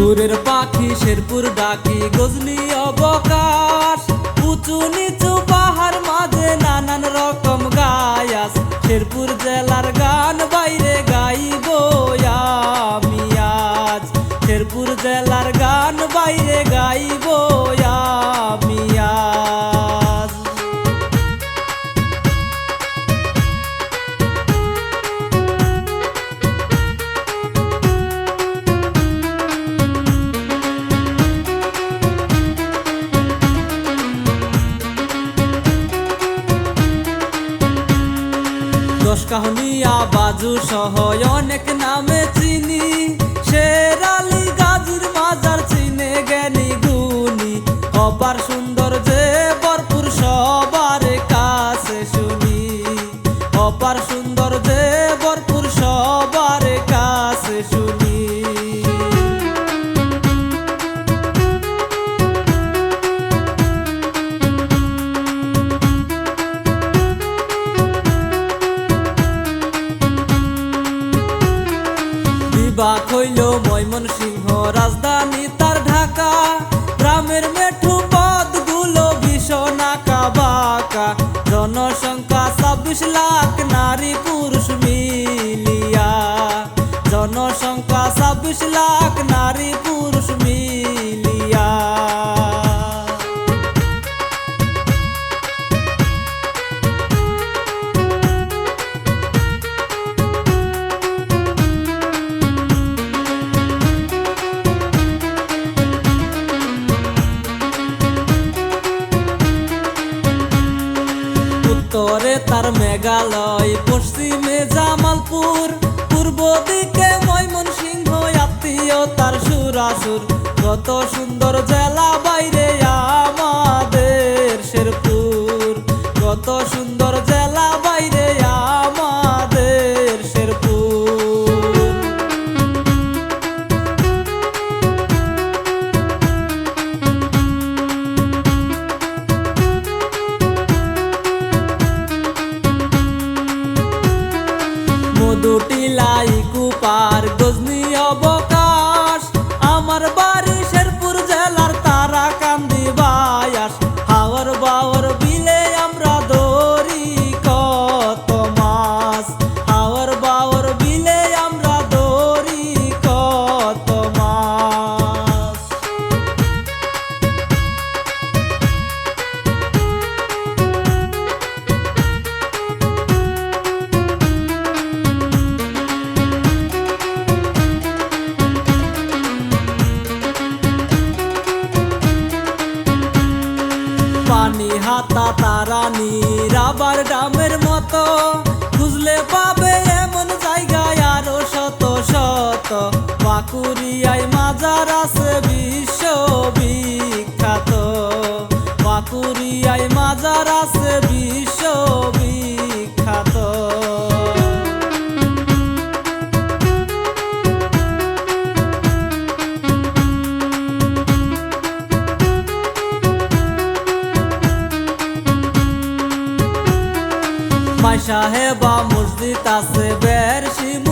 দূরের পাখি শেরপুর ডাকি গজলি অবকাশ। উঁচু নিচু পাহাড় মাঝে নানান রকম গায়াস শেরপুর দশ কাহনিয়া বাজু সহ অনেক নামে চিনি। শেরালি গাজীর মাজার চিনে জ্ঞানী গুণী। অপার সুন্দর যে বিবাহ হইল ময়মন সিংহ রাজধানী তার ঢাকা। গ্রামের মেঠু পদগুলো ভীষণাকা বাঁকা। জনসংখ্যা ছাব্বিশ লাখ নারী পুরুষ মিলিয়া। জনসংখ্যা ছাব্বিশ লাখ নারী উত্তরে তার মেঘালয়, পশ্চিমে জামালপুর, পূর্ব দিকে ময়মনসিংহ, আত্মীয় তার সুরাসুর। কত সুন্দর জেলা বাইরে মধুটিলাই কুপার গজনি অবকাশ পানি হাতা তারানি রাবার ডামের মতো। খুঁজলে পাবে এমন জায়গায় আরও শত শত। পাকুরিয়ায় মাজার আছে বিশ্ব মাই সাহেবা মসজিদ আছে বের শিমুল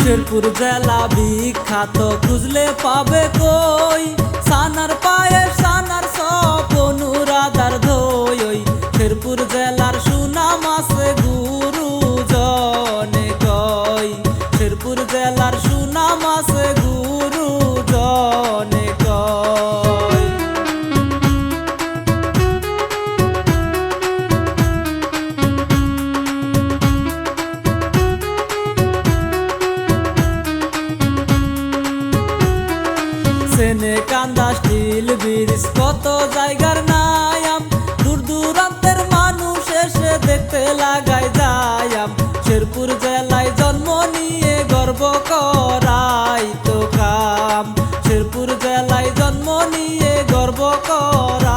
শেরপুর জেলা বিখ্যাত খুঁজলে পাবে কই? সানার পায়ে সানার সপ অনুরাধার ধই শেরপুর জেলার টেনে কান্দা স্টিল ব্রিজ, কত জায়গার নায়াম। দূর দূরান্তের মানুষ এসে দেখতে লাগাই যায়াম শেরপুর জেলায় জন্ম নিয়ে গর্ব করাই তো কাম। শেরপুর জেলায় জন্ম নিয়ে গর্ব করা